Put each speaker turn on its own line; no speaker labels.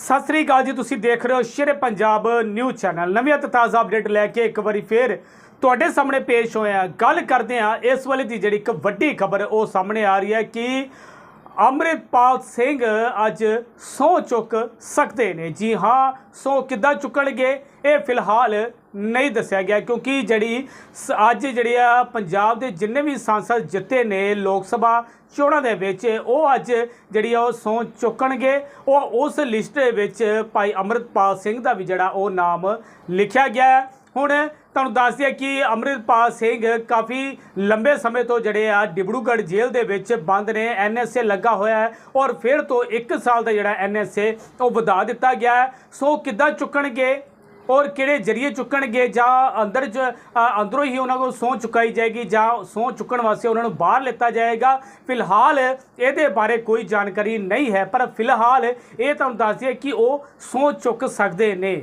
ਸਤਿ ਸ੍ਰੀ ਅਕਾਲ ਜੀ, ਤੁਸੀਂ ਦੇਖ ਰਹੇ ਹੋ ਸ਼ੇਰੇ ਪੰਜਾਬ ਨਿਊਜ਼ ਚੈਨਲ। ਨਵੀਂ ਅਤੇ ਤਾਜ਼ਾ ਅਪਡੇਟ ਲੈ ਕੇ ਇੱਕ ਵਾਰੀ ਫੇਰ ਤੁਹਾਡੇ ਸਾਹਮਣੇ ਪੇਸ਼ ਹੋਇਆ ਗੱਲ ਕਰਦੇ ਹਾਂ ਇਸ ਵੇਲੇ ਦੀ ਜਿਹੜੀ ਇੱਕ ਵੱਡੀ ਖਬਰ ਉਹ ਸਾਹਮਣੇ ਆ ਰਹੀ ਹੈ ਕਿ ਅੰਮ੍ਰਿਤਪਾਲ ਸਿੰਘ ਅੱਜ ਸਹੁੰ ਚੁੱਕ ਸਕਦੇ ਨੇ। ਜੀ ਹਾਂ, ਸਹੁੰ ਕਿੱਦਾਂ ਚੁੱਕਣਗੇ, ਇਹ ਫਿਲਹਾਲ ਨਹੀਂ ਦੱਸਿਆ ਗਿਆ, ਕਿਉਂਕਿ ਜਿਹੜੀ ਸ- ਅੱਜ ਜਿਹੜੀ ਆ ਪੰਜਾਬ ਦੇ ਜਿੰਨੇ ਵੀ ਸੰਸਦ ਜਿੱਤੇ ਨੇ ਲੋਕ ਸਭਾ ਚੋਣਾਂ ਦੇ ਵਿੱਚ, ਉਹ ਅੱਜ ਜਿਹੜੀ ਆ ਉਹ ਸਹੁੰ ਚੁੱਕਣਗੇ। ਉਹ ਉਸ ਲਿਸਟ ਦੇ ਵਿੱਚ ਭਾਈ ਅੰਮ੍ਰਿਤਪਾਲ ਸਿੰਘ ਦਾ ਵੀ ਜਿਹੜਾ ਉਹ ਨਾਮ ਲਿਖਿਆ ਗਿਆ। ਹੁਣ ਤੁਹਾਨੂੰ ਦੱਸ ਦਈਏ ਕਿ ਅੰਮ੍ਰਿਤਪਾਲ ਸਿੰਘ ਕਾਫੀ ਲੰਬੇ ਸਮੇਂ ਤੋਂ ਜਿਹੜੇ ਆ ਡਿਬੜੂਗੜ੍ਹ ਜੇਲ੍ਹ ਦੇ ਵਿੱਚ ਬੰਦ ਨੇ ਐਨਐਸਏ ਲੱਗਾ ਹੋਇਆ ਹੈ ਔਰ ਫਿਰ ਤੋਂ 1 ਸਾਲ ਦਾ ਜਿਹੜਾ ਐਨਐਸਏ ਉਹ ਵਧਾ ਦਿੱਤਾ ਗਿਆ ਹੈ। ਸੋ ਕਿੱਦਾਂ ਚੁੱਕਣਗੇ ਔਰ ਕਿਹੜੇ ਜਰੀਏ ਚੁੱਕਣਗੇ ਜਾਂ ਅੰਦਰ ਚ ਅੰਦਰੋਂ ਹੀ ਉਹਨਾਂ ਕੋਲ ਸਹੁੰ ਚੁਕਾਈ ਜਾਏਗੀ ਜਾਂ ਸਹੁੰ ਚੁੱਕਣ ਵਾਸਤੇ ਉਹਨਾਂ ਨੂੰ ਬਾਹਰ ਲਿੱਤਾ ਜਾਏਗਾ? ਫਿਲਹਾਲ ਇਹਦੇ ਬਾਰੇ ਕੋਈ ਜਾਣਕਾਰੀ ਨਹੀਂ ਹੈ, ਪਰ ਫਿਲਹਾਲ ਇਹ ਤੁਹਾਨੂੰ ਦੱਸ ਦਈਏ ਕਿ ਉਹ ਸਹੁੰ ਚੁੱਕ ਸਕਦੇ ਨੇ।